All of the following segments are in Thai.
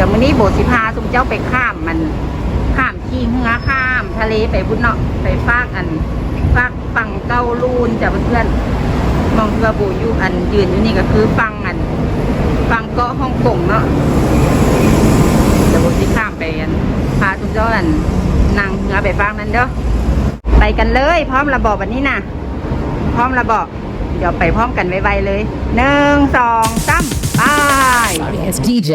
ดี๋ยวมื้อนี้โบสิพาทุกเจ้าไปข้ามมันข้ามที่เหือข้าม ทะเลไปพุ่นเนาะไปฟากอันฟากฝั่งเกาลูนจ้ะเพื่อนมองเรือโบอยู่อันยืนอยู่นี่ก็คือฝั่งอันฝั่งเกาะฮ่องกงเนาะเดี๋ยวโบสิข้ามไปอันพาทุกเจ้าอันนั่งเรือไปฟังนั้นเด้อไปกันเลย พร้อมระบอบแบบนี้นะพร้อมระบอบเดี๋ยวไปพร้อมกันไวๆเลยหนึ่งสองสามไป DJ.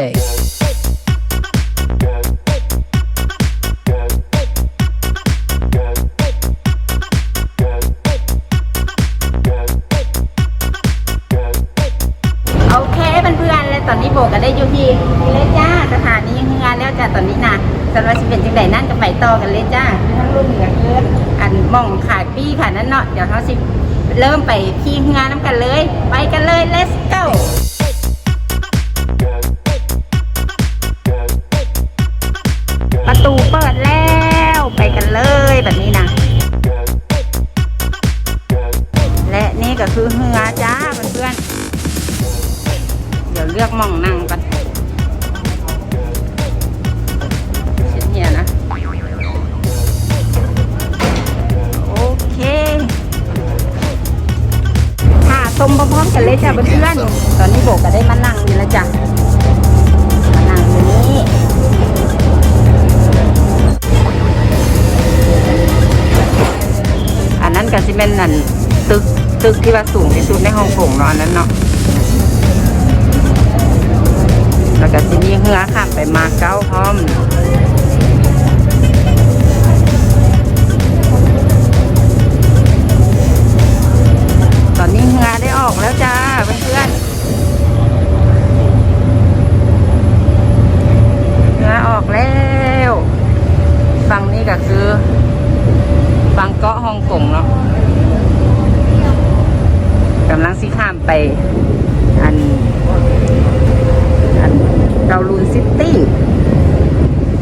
อนๆแล้วตอนนี้โบก็ได้อยู่ที่นี่เลยจ้าสถานียังงานแล้วจ้าตอนนี้นะสำหรับสิเป็นจังไดนั่นก็ไปต่อกันเลยจ้าทั้งรุ่นเหนือเกินอันมองขายปี้ค่ะนั่นเนาะเดี๋ยวเขาสิเริ่มไปที่งานน้ำกันเลย ไปกันเลย let's go ประตูเปิดแล้ว หมองนั่งกันเช่นเฮียนะ โอเค ค่ะชมพร้อมๆกันเลยจ้ะเพื่อนๆตอนนี้โบกก็ได้มานั่งอยู่แล้วจ้ะมานั่งอยู่นี้อันนั้นก็สิเป็นนั่นตึกตึกที่ว่าสูงที่สุดในฮ่องกงเนาะอันนั้นเนาะ แล้วก็สิมีเรือข้ามไปมาเก้าพร้อมตอนนี้เรือได้ออกแล้วจ้าเพื่อนๆเรือออกแล้วฝั่งนี้ก็คือฝั่งเกาะฮ่องกงเนาะกำลังสิข้ามไป อัน กาลูนซิตี้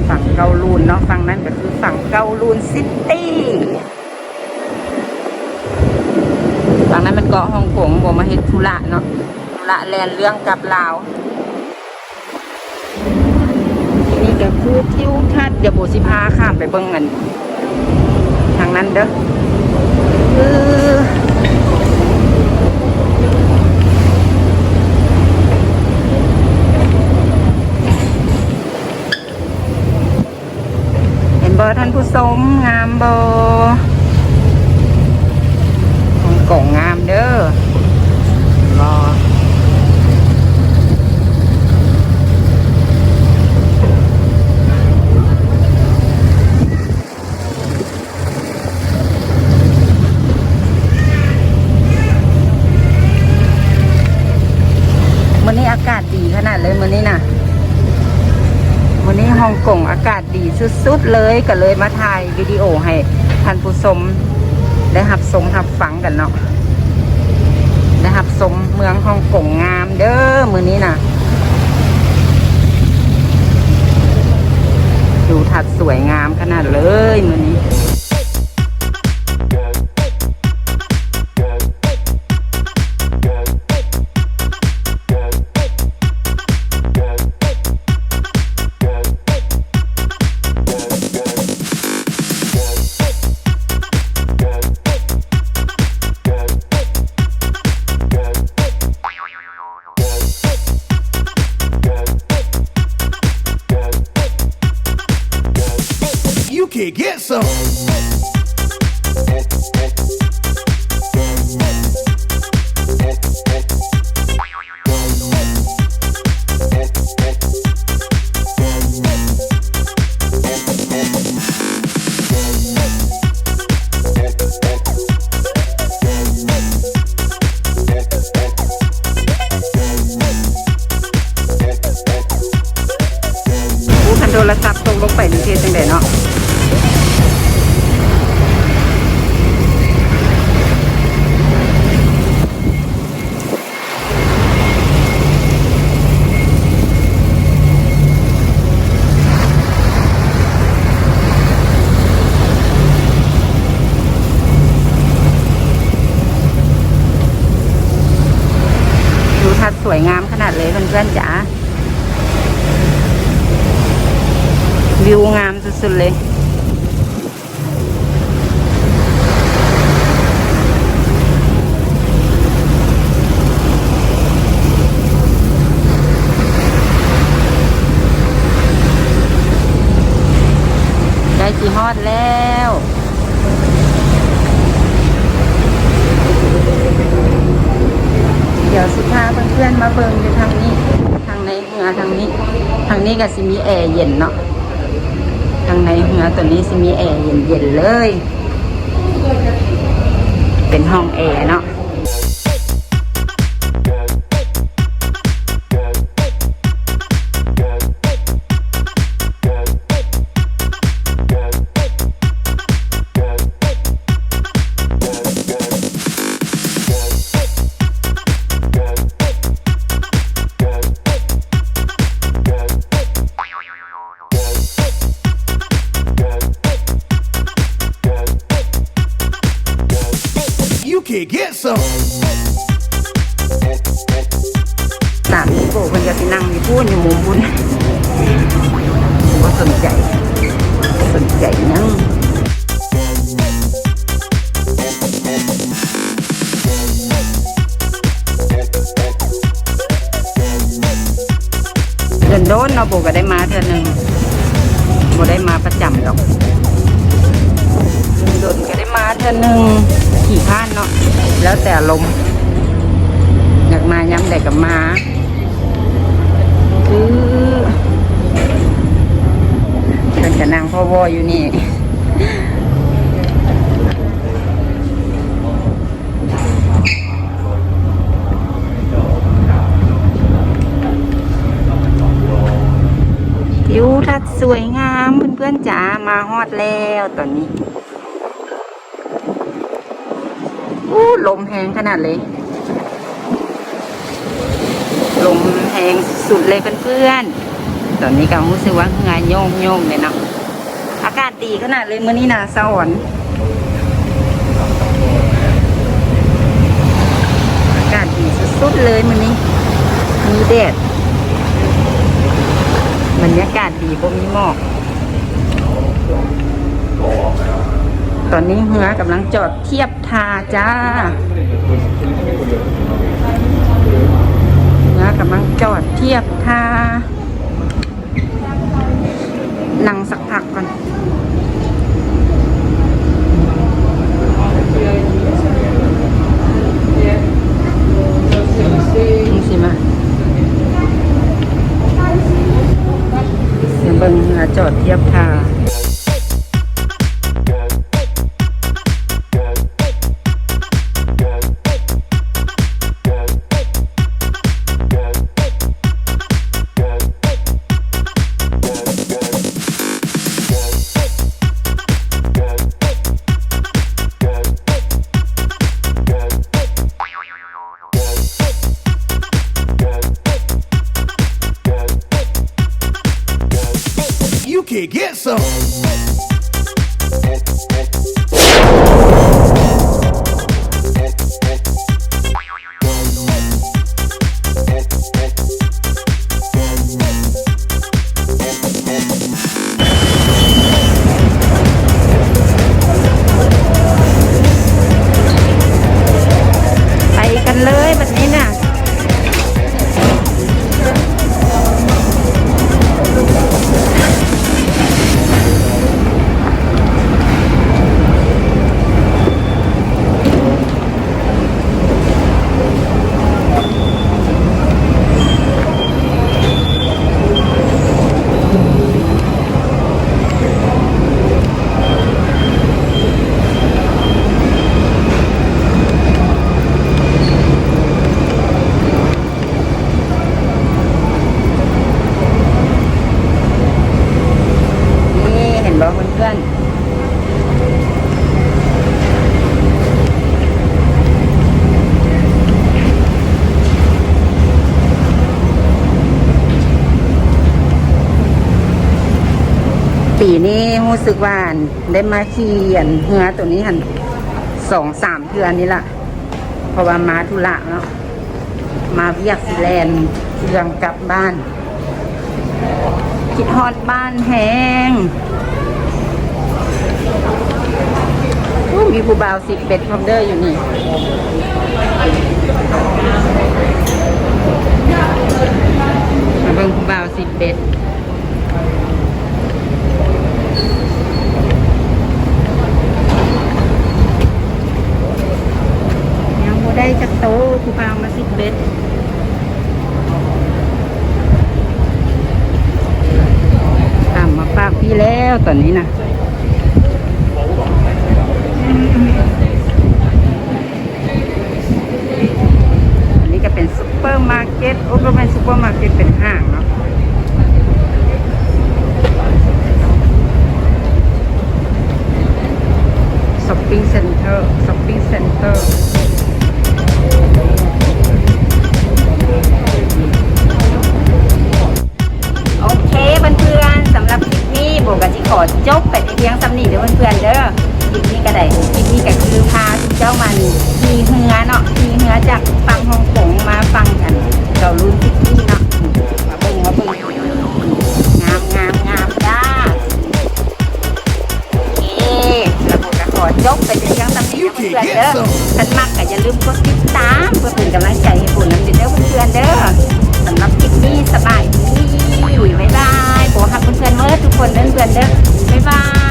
ฝั่งเกาลูนเนาะฝั่งนั้นก็คือฝั่งเกาลูนซิตี้ฝั่งนั้นมันเกาะฮ่องกงบอกมาเฮ็ดธุระเนาะธุระแลนเรื่องกับลาวนี่ก็คือทิวทัศน์เดี๋ยวโบสิพาข้ามไปเบิ่งกันทางนั้นเด้อคือเห็นเบอร์ท่านผู้ชมงามโบขอ ฮ่องกงอากาศดีสุดๆเลยก็เลยมาถ่ายวิดีโอให้ท่านผู้ชมได้หับสมหับฟังกันเนาะได้หับสมเมืองฮ่องกงงามเด้อมือนี้นะดูถัดสวยงามขนาดเลยมือนี้ Get some. วยงามขนาดเลยเพื่อนๆจ๋าวิวงามสุดๆเลยได้จีฮอดแล้ว เดี๋ยวสิพาเพื่อนๆมาเบิ่งอยู่ทางนี้ ทางในเหือทางนี้ ทางนี้ก็สิมีแอร์เย็นเนาะทางในเหือตัวนี้สิมีแอร์เย็นๆเลย เป็นห้องแอร์เนาะ สามนิโกเพิ่นก็สินั่งอยู่พูดอยู่มุมบุญว่าสนใจ สนใจยังเดินโดนเนาะปู่ก็ได้มาเทื่อหนึงบ่ได้มาประจำดอก โดนก็ได้มาเทื่อหนึงขี่ข้านเนาะแล้วแต่ลมอยากมาย้ำใดกับมาคือเป็นกระนางพ่อวออยู่นี่ทิวทัศน์สวยงามเพื่อนๆจ๋ามาฮอดแล้วตอนนี้ อู้ลมแหงขนาดเลยลมแหงสุดเลยเพื่อนๆตอนนี้ก็รู้สึกว่าเหงื่อโยงโยงเลยเนาะอากาศดีขนาดเลยมื้อนี้นะสวรรค์อากาศดีสุดๆเลยมื้อนี้มีแดดบรรยากาศดีบ่มีหมอก ตอนนี้เหือกำลังจอดเทียบทาจ้านะกำลังจอดเทียบทานั่งสักพักก่อนนี่สิมาเดี๋ยวเบิ่งหาจอดเทียบทา some. ปีนี้รู้สึกว่าได้มาขี่อันเหือตัวนี้หันสองสามเทือนนี้ล่ะ เพราะว่ามาธุระเนาะมาเวียกสิแลนเรื่องกลับบ้าน คิดฮอดบ้านแหงมีผู้บ่าวสิบเป็ดพอมเดอร์อยู่นี่ แล้วตอนนี้นะอันนี้ก็เป็นซุปเปอร์มาร์เก็ต โอ้ก็เป็นซุปเปอร์มาร์เก็ตเป็นห้างเนาะช้อปปิ้งเซ็นเตอร์ช้อปปิ้งเซ็นเตอร์ เพื่อนเด้อท่านมากก็อย่าลืมกดติดตามเพื่อเป็นกำลังใจให้ปุ่นน้ำเด้อเพื่อนเด้อสำหรับคลิปนี้สบายดีอยู่บ๊ายบายขอหักเพื่อนเมื่อทุกคนเพื่อนเด้อบ๊ายบาย